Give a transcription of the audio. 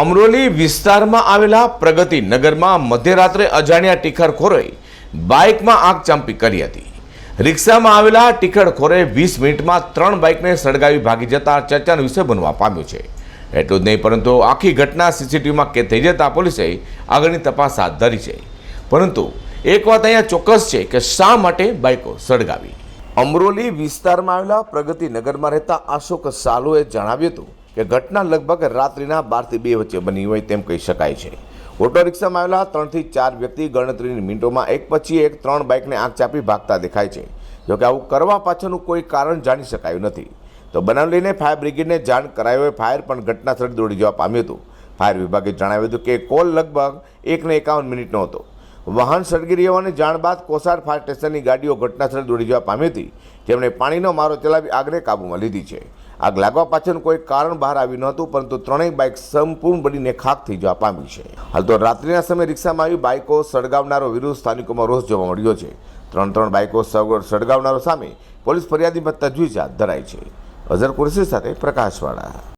અમરોલી વિસ્તારમાં આવેલા પ્રગતિ નગરમાં મધ્યરાત્રે અજાણ્યા ટીખરખોરોએ બાઇકમાં આગ ચાંપી કરી હતી. રિક્ષામાં આવેલા ટીખરખોરે વીસ મિનિટમાં ત્રણ બાઇકને સળગાવી ભાગી જતા ચર્ચાનો વિષય બનવા પામ્યો છે. એટલું જ નહીં, પરંતુ આખી ઘટના સીસીટીવીમાં કેદ થઈ જતા પોલીસે આગળની તપાસ હાથ ધરી છે. પરંતુ એક વાત અહીંયા ચોક્કસ છે કે શા માટે બાઇકો સળગાવી? અમરોલી વિસ્તારમાં આવેલા પ્રગતિ નગરમાં રહેતા અશોક સાલુએ જણાવ્યું હતું કે ઘટના લગભગ રાત્રિના બારથી બે વચ્ચે બની હોય તેમ કહી શકાય છે. ઓટો રિક્ષામાં આવેલા ત્રણથી ચાર વ્યક્તિ ગણતરીની મિનિટોમાં એક પછી એક ત્રણ બાઇકને આગ ચાપી ભાગતા દેખાય છે. જોકે આવું કરવા પાછળનું કોઈ કારણ જાણી શકાયું નથી. તો બનાવ લઈને ફાયર બ્રિગેડને જાણ કરાયો હોય, ફાયર પણ ઘટના સ્થળે દોડી જવા પામ્યું હતું. ફાયર વિભાગે જણાવ્યું હતું કે કોલ લગભગ એકને એકાવન મિનિટનો હતો. વાહન સળગી રહેવાની જાણ બાદ કોસાર ફાયર સ્ટેશનની ગાડીઓ ઘટનાસ્થળે દોડી જવા પામી હતી. જેમણે પાણીનો મારો ચલાવી આગને કાબૂમાં લીધી છે. આગ લાગવા પાછળનું કોઈ કારણ બહાર આવ્યું નહોતું પરંતુ ત્રણેય બાઇક સંપૂર્ણ બળીને ખાક થઈ જવા પામી છે. હાલ તો રાત્રિના સમયે રિક્ષામાં આવી બાઇકો સળગાવનારો વિરુદ્ધ સ્થાનિકોમાં રોષ જોવા મળ્યો છે. ત્રણ ત્રણ બાઇકો સળગાવનારો સામે પોલીસ ફરિયાદીમાં તજવીજ હાથ ધરાઈ છે. અઝર કુરશી સાથે પ્રકાશવાળા.